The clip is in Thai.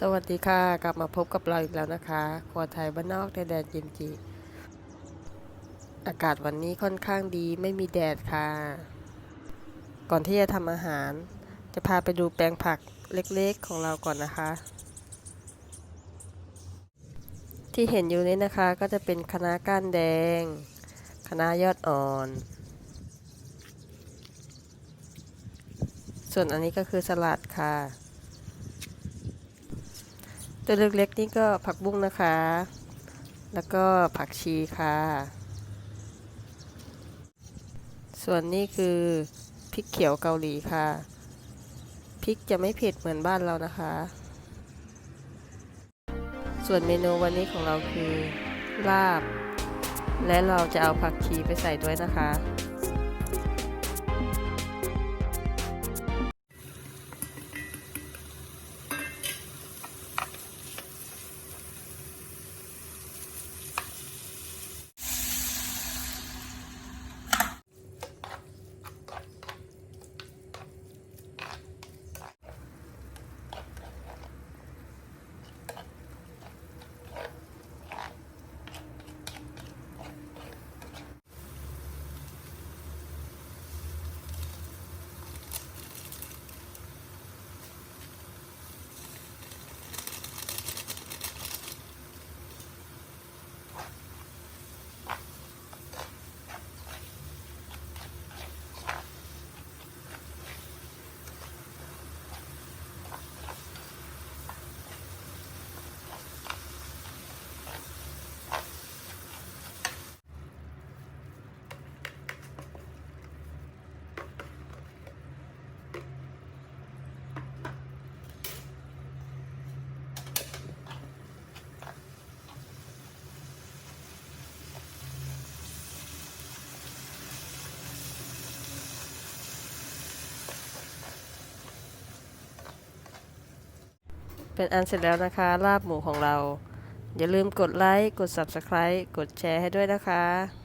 สวัสดีค่ะ กลับมาพบกับเราอีกแล้วนะคะครัวไทยบ้านนอกในแดนจิมจิอากาศวันนี้ค่อนข้างดีไม่มีแดดค่ะ ก่อนที่จะทำอาหาร จะพาไปดูแปลงผักเล็กๆของเราก่อนนะคะ ที่เห็นอยู่นี้นะคะก็จะเป็นคะน้าก้านแดงคะน้ายอดอ่อน ส่วนอันนี้ก็คือสลัดค่ะ ตัวเล็กๆนี่ก็ผักบุ้งนะคะ แล้วก็ผักชีค่ะ ส่วนนี้คือพริกเขียวเกาหลีค่ะ พริกจะไม่เผ็ดเหมือนบ้านเรานะคะ ส่วนเมนูวันนี้ของเราคือลาบ และเราจะเอาผักชีไปใส่ด้วยนะคะ เป็นอันเสร็จแล้วนะคะ ลาบหมูของเรา อย่าลืมกดไลค์ กด Subscribe กดแชร์ให้ด้วยนะคะ